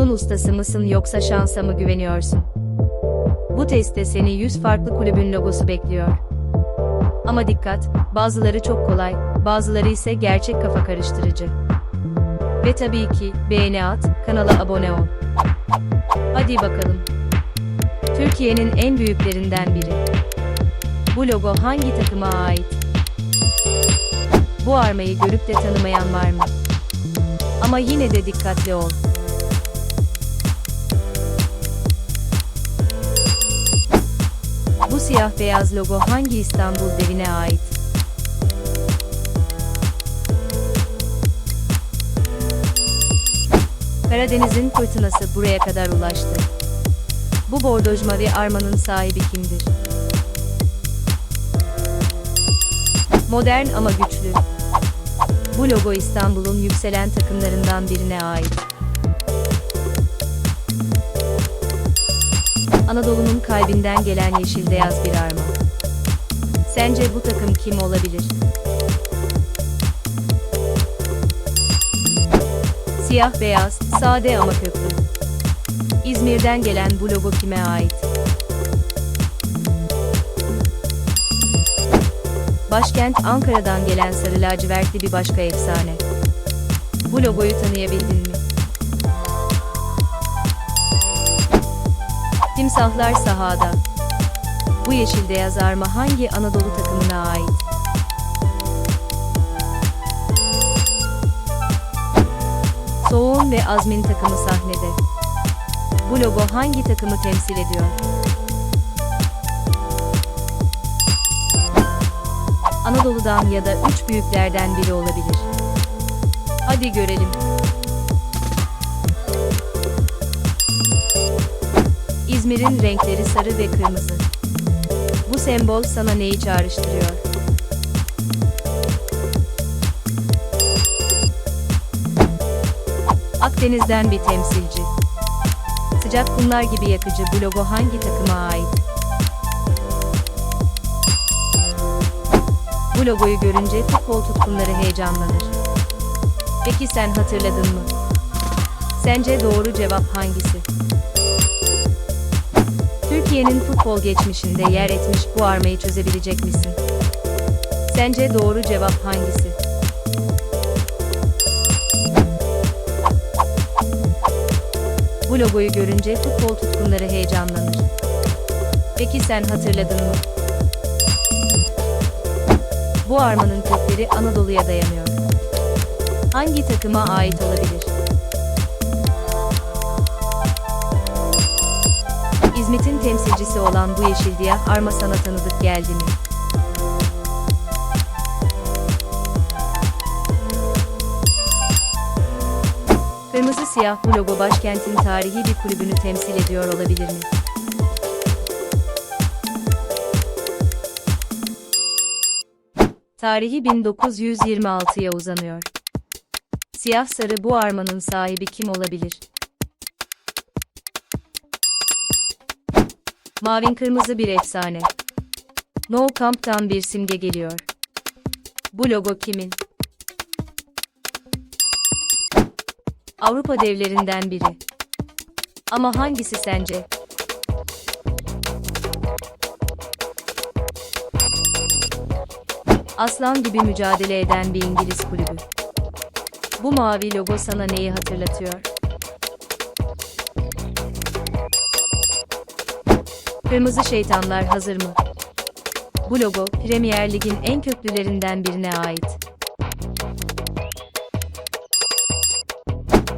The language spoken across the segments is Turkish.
Futbolun ustası mısın yoksa şansa mı güveniyorsun? Bu testte seni 100 farklı kulübün logosu bekliyor. Ama dikkat, bazıları çok kolay, bazıları ise gerçek kafa karıştırıcı. Ve tabii ki, beğeni at, kanala abone ol. Hadi bakalım. Türkiye'nin en büyüklerinden biri. Bu logo hangi takıma ait? Bu armayı görüp de tanımayan var mı? Ama yine de dikkatli ol. Siyah beyaz logo hangi İstanbul devine ait? Karadeniz'in fırtınası buraya kadar ulaştı. Bu bordoj mavi armanın sahibi kimdir? Modern ama güçlü. Bu logo İstanbul'un yükselen takımlarından birine ait. Anadolu'nun kalbinden gelen yeşil beyaz bir arma. Sence bu takım kim olabilir? Siyah beyaz, sade ama köklü. İzmir'den gelen bu logo kime ait? Başkent Ankara'dan gelen sarı lacivertli bir başka efsane. Bu logoyu tanıyabildin mi? Timsahlar sahada. Bu yeşilde yazar mı hangi Anadolu takımına ait? Soğun ve Azmin takımı sahnede. Bu logo hangi takımı temsil ediyor? Anadolu'dan ya da üç büyüklerden biri olabilir. Hadi görelim. İzmir'in renkleri sarı ve kırmızı. Bu sembol sana neyi çağrıştırıyor? Akdeniz'den bir temsilci. Sıcak kumlar gibi yakıcı bu logo hangi takıma ait? Bu logoyu görünce futbol tutkunları heyecanlanır. Peki sen hatırladın mı? Sence doğru cevap hangisi? Türkiye'nin futbol geçmişinde yer etmiş bu armayı çözebilecek misin? Sence doğru cevap hangisi? Bu logoyu görünce futbol tutkunları heyecanlanır. Peki sen hatırladın mı? Bu armanın kökleri Anadolu'ya dayanıyor. Hangi takıma ait olabilir? İzmit'in temsilcisi olan bu yeşildiye arma sana tanıdık geldi mi? Kırmızı siyah bu logo başkentin tarihi bir kulübünü temsil ediyor olabilir mi? Tarihi 1926'ya uzanıyor. Siyah sarı bu armanın sahibi kim olabilir? Mavin kırmızı bir efsane. No Camp'tan bir simge geliyor. Bu logo kimin? Avrupa devlerinden biri. Ama hangisi sence? Aslan gibi mücadele eden bir İngiliz kulübü. Bu mavi logo sana neyi hatırlatıyor? Kırmızı şeytanlar hazır mı? Bu logo, Premier Lig'in en köklülerinden birine ait.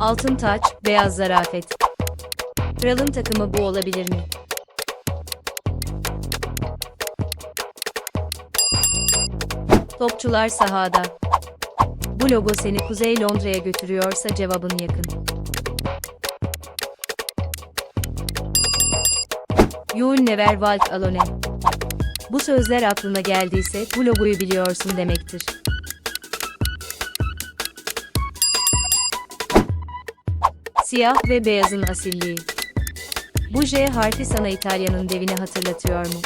Altın taç, beyaz zarafet. Kralın takımı bu olabilir mi? Topçular sahada. Bu logo seni Kuzey Londra'ya götürüyorsa cevabın yakın. Yul Never Walk Alone. Bu sözler aklına geldiyse bu logoyu biliyorsun demektir. Siyah ve beyazın asilliği. Bu J harfi sana İtalya'nın devini hatırlatıyor mu?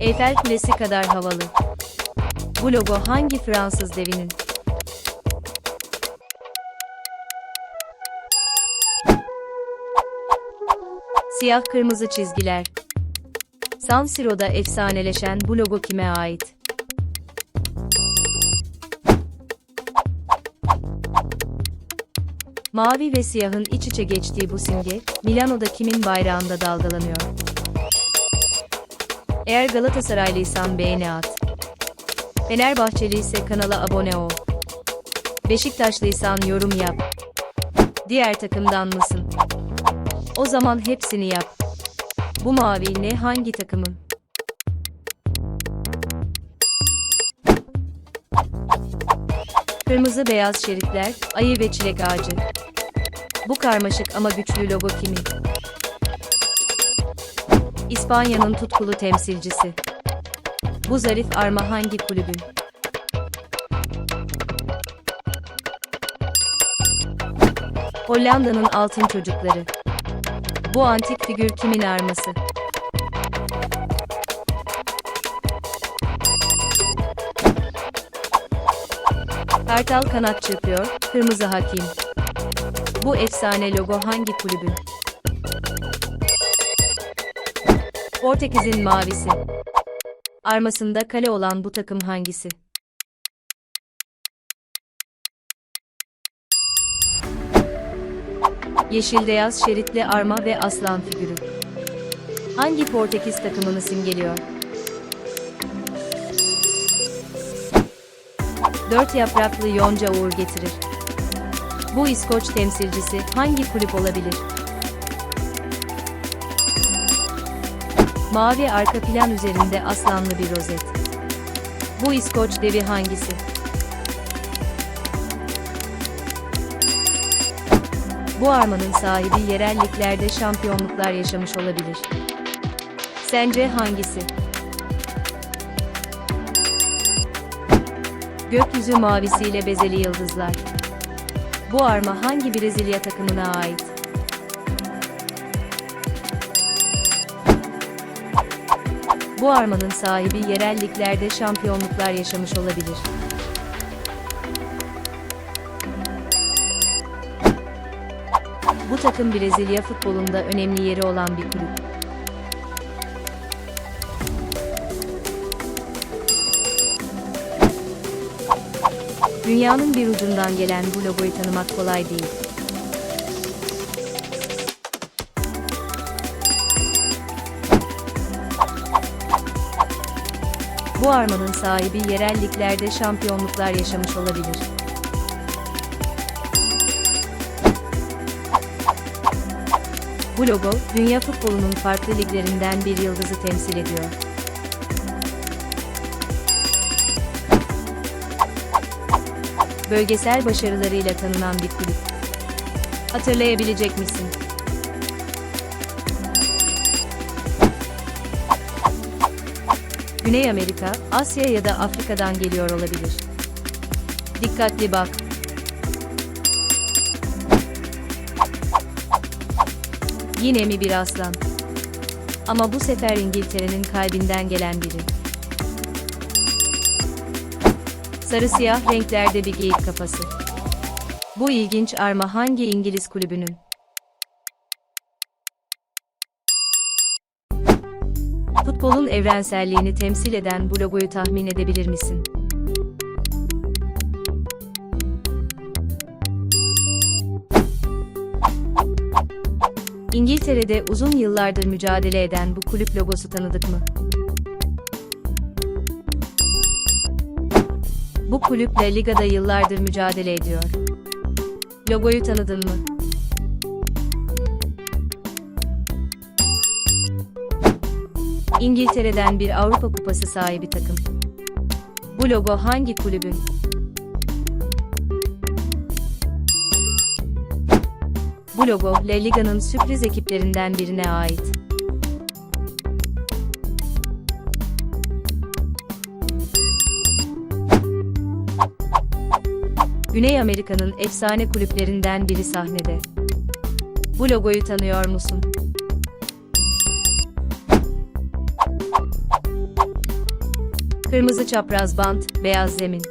Eyfel Kulesi kadar havalı. Bu logo hangi Fransız devinin? Siyah kırmızı çizgiler. San Siro'da efsaneleşen bu logo kime ait? Mavi ve siyahın iç içe geçtiği bu simge, Milano'da kimin bayrağında dalgalanıyor? Eğer Galatasaraylıysan beğeni at. Fenerbahçeli ise kanala abone ol. Beşiktaşlıysan yorum yap. Diğer takımdan mısın? O zaman hepsini yap. Bu mavi ne hangi takımın? Kırmızı beyaz şeritler, ayı ve çilek ağacı. Bu karmaşık ama güçlü logo kimin? İspanya'nın tutkulu temsilcisi. Bu zarif arma hangi kulübün? Hollanda'nın altın çocukları. Bu antik figür kimin arması? Kartal kanat çırpıyor, kırmızı hakim. Bu efsane logo hangi kulübün? Portekiz'in mavisi. Armasında kale olan bu takım hangisi? Yeşil beyaz şeritli arma ve aslan figürü. Hangi Portekiz takımını simgeliyor? Dört yapraklı yonca uğur getirir. Bu İskoç temsilcisi hangi kulüp olabilir? Mavi arka plan üzerinde aslanlı bir rozet. Bu İskoç devi hangisi? Bu armanın sahibi yerelliklerde şampiyonluklar yaşamış olabilir. Sence hangisi? Gökyüzü mavisiyle bezeli yıldızlar. Bu arma hangi Brezilya takımına ait? Bu armanın sahibi yerelliklerde şampiyonluklar yaşamış olabilir. Bu takım Brezilya futbolunda önemli yeri olan bir kulüp. Dünyanın bir ucundan gelen bu logoyu tanımak kolay değil. Bu armanın sahibi yerelliklerde şampiyonluklar yaşamış olabilir. Bu logo, dünya futbolunun farklı liglerinden bir yıldızı temsil ediyor. Bölgesel başarılarıyla tanınan bir kulüp. Hatırlayabilecek misin? Güney Amerika, Asya ya da Afrika'dan geliyor olabilir. Dikkatli bak. Yine mi bir aslan? Ama bu sefer İngiltere'nin kalbinden gelen biri. Sarı siyah renklerde bir geyik kafası. Bu ilginç arma hangi İngiliz kulübünün? Futbolun evrenselliğini temsil eden bu logoyu tahmin edebilir misin? İngiltere'de uzun yıllardır mücadele eden bu kulüp logosu tanıdık mı? Bu kulüple ligada yıllardır mücadele ediyor. Logoyu tanıdın mı? İngiltere'den bir Avrupa Kupası sahibi takım. Bu logo hangi kulübün? Bu logo La Liga'nın sürpriz ekiplerinden birine ait. Güney Amerika'nın efsane kulüplerinden biri sahnede. Bu logoyu tanıyor musun? Kırmızı çapraz bant, beyaz zemin.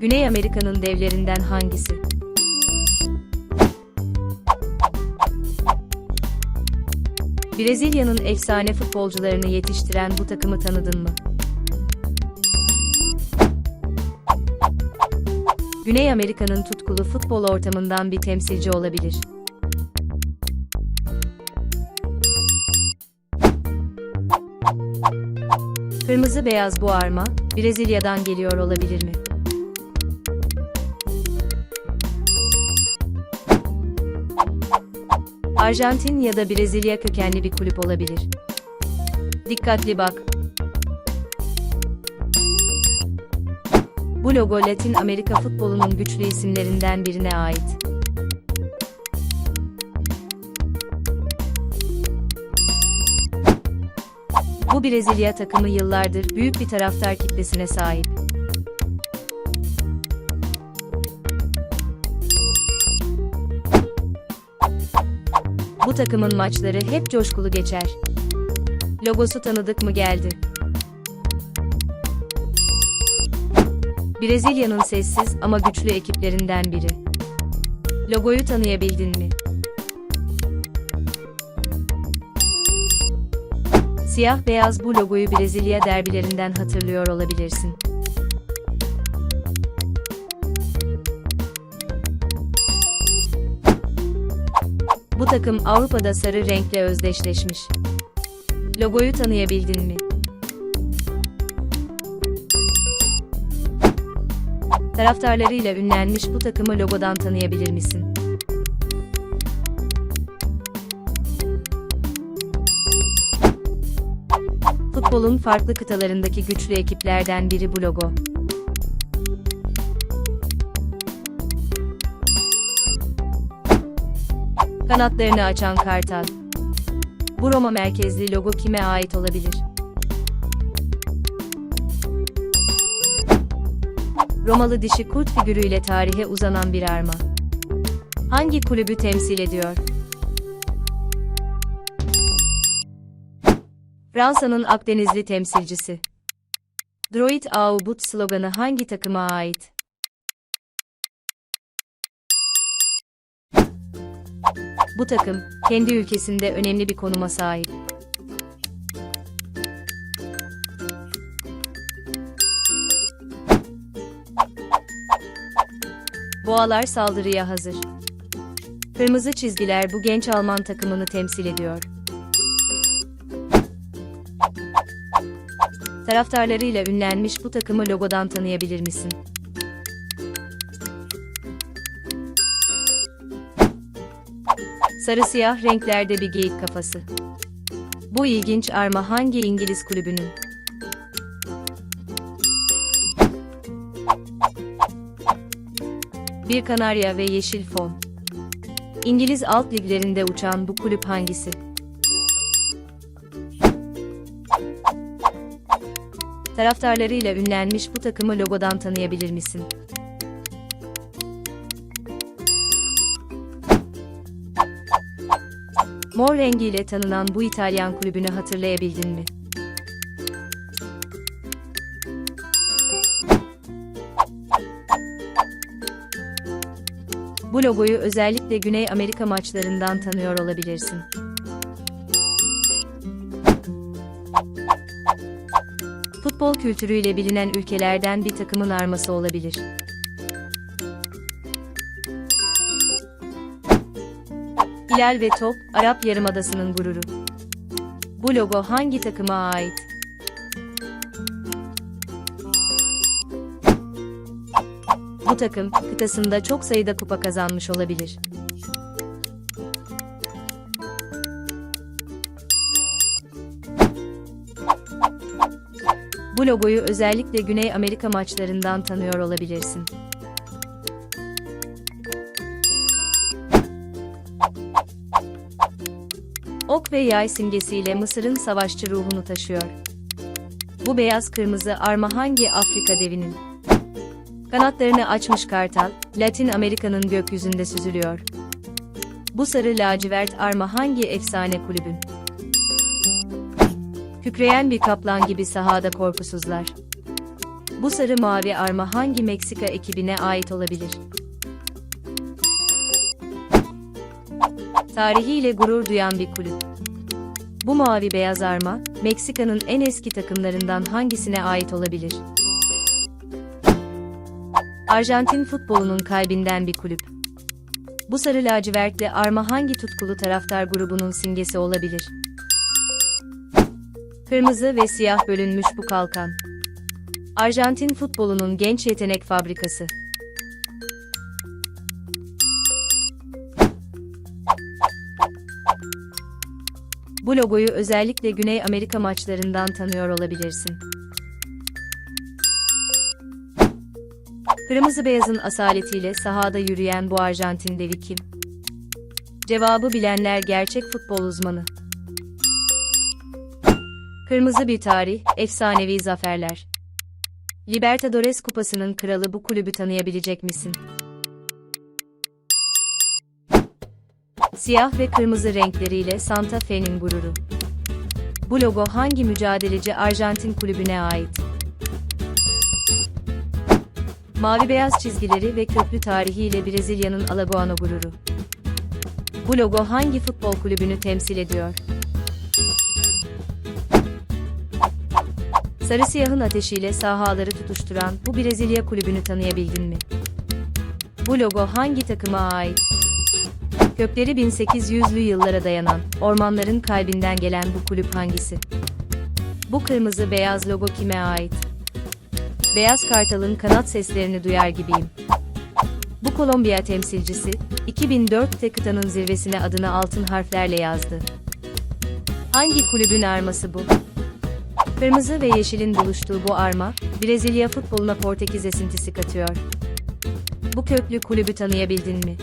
Güney Amerika'nın devlerinden hangisi? Brezilya'nın efsane futbolcularını yetiştiren bu takımı tanıdın mı? Güney Amerika'nın tutkulu futbol ortamından bir temsilci olabilir. Kırmızı beyaz bu arma, Brezilya'dan geliyor olabilir mi? Arjantin ya da Brezilya kökenli bir kulüp olabilir. Dikkatli bak. Bu logo Latin Amerika futbolunun güçlü isimlerinden birine ait. Bu Brezilya takımı yıllardır büyük bir taraftar kitlesine sahip. Takımın maçları hep coşkulu geçer. Logosu tanıdık mı geldi? Brezilya'nın sessiz ama güçlü ekiplerinden biri. Logoyu tanıyabildin mi? Siyah beyaz bu logoyu Brezilya derbilerinden hatırlıyor olabilirsin. Takım Avrupa'da sarı renkle özdeşleşmiş. Logoyu tanıyabildin mi? Taraftarlarıyla ünlenmiş bu takımı logodan tanıyabilir misin? Futbolun farklı kıtalarındaki güçlü ekiplerden biri bu logo. Kanatlarını açan kartal. Bu Roma merkezli logo kime ait olabilir? Romalı dişi kurt figürüyle tarihe uzanan bir arma. Hangi kulübü temsil ediyor? Fransa'nın Akdenizli temsilcisi. Droit au but sloganı hangi takıma ait? Bu takım, kendi ülkesinde önemli bir konuma sahip. Boğalar saldırıya hazır. Kırmızı çizgiler bu genç Alman takımını temsil ediyor. Taraftarlarıyla ünlenmiş bu takımı logodan tanıyabilir misin? Sarı siyah renklerde bir geyik kafası. Bu ilginç arma hangi İngiliz kulübünün? Bir kanarya ve yeşil fon. İngiliz alt liglerinde uçan bu kulüp hangisi? Taraftarlarıyla ünlenmiş bu takımı logodan tanıyabilir misin? Mor rengiyle tanınan bu İtalyan kulübünü hatırlayabildin mi? Bu logoyu özellikle Güney Amerika maçlarından tanıyor olabilirsin. Futbol kültürüyle bilinen ülkelerden bir takımın arması olabilir. Hilal ve Top, Arap Yarımadası'nın gururu. Bu logo hangi takıma ait? Bu takım, kıtasında çok sayıda kupa kazanmış olabilir. Bu logoyu özellikle Güney Amerika maçlarından tanıyor olabilirsin. Ve yay simgesiyle Mısır'ın savaşçı ruhunu taşıyor. Bu beyaz kırmızı arma hangi Afrika devinin? Kanatlarını açmış kartal, Latin Amerika'nın gökyüzünde süzülüyor. Bu sarı lacivert arma hangi efsane kulübün? Kükreyen bir kaplan gibi sahada korkusuzlar. Bu sarı mavi arma hangi Meksika ekibine ait olabilir? Tarihiyle gurur duyan bir kulüp. Bu mavi beyaz arma, Meksika'nın en eski takımlarından hangisine ait olabilir? Arjantin futbolunun kalbinden bir kulüp. Bu sarı lacivertli arma hangi tutkulu taraftar grubunun simgesi olabilir? Kırmızı ve siyah bölünmüş bu kalkan. Arjantin futbolunun genç yetenek fabrikası. Logoyu özellikle Güney Amerika maçlarından tanıyor olabilirsin. Kırmızı beyazın asaletiyle sahada yürüyen bu Arjantin devi kim? Cevabı bilenler gerçek futbol uzmanı. Kırmızı bir tarih, efsanevi zaferler. Libertadores Kupası'nın kralı bu kulübü tanıyabilecek misin? Siyah ve kırmızı renkleriyle Santa Fe'nin gururu. Bu logo hangi mücadeleci Arjantin kulübüne ait? Mavi beyaz çizgileri ve köklü tarihiyle Brezilya'nın Alagoano gururu. Bu logo hangi futbol kulübünü temsil ediyor? Sarı siyahın ateşiyle sahaları tutuşturan bu Brezilya kulübünü tanıyabildin mi? Bu logo hangi takıma ait? Kökleri 1800'lü yıllara dayanan, ormanların kalbinden gelen bu kulüp hangisi? Bu kırmızı beyaz logo kime ait? Beyaz Kartal'ın kanat seslerini duyar gibiyim. Bu Kolombiya temsilcisi, 2004'te kıtanın zirvesine adını altın harflerle yazdı. Hangi kulübün arması bu? Kırmızı ve yeşilin buluştuğu bu arma, Brezilya futboluna Portekiz esintisi katıyor. Bu köklü kulübü tanıyabildin mi?